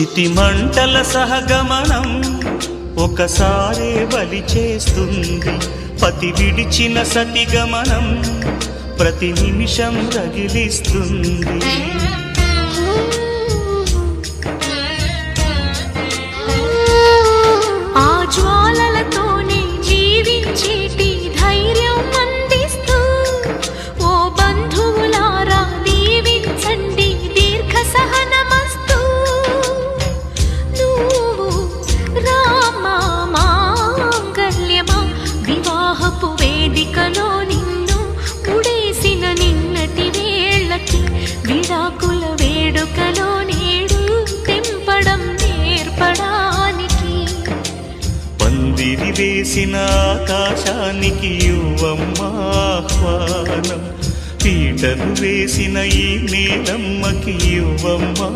చితిమంటల సహగమనం ఒకసారే బలి చేస్తుంది. పతి విడిచిన సతిగమనం ప్రతి నిమిషం రగిలిస్తుంది. వివాహపు వేదికలో నిన్ను ఉడేసిన నిన్నటి వేళ్ళకి విడాకుల వేడుకలో నేడు తెంపడం నేర్పడానికి. పందిరి వేసిన ఆకాశానికి యువమ్మాహ్వానం పీటలు వేసిన ఈ నేలమ్మకి యువమ్మా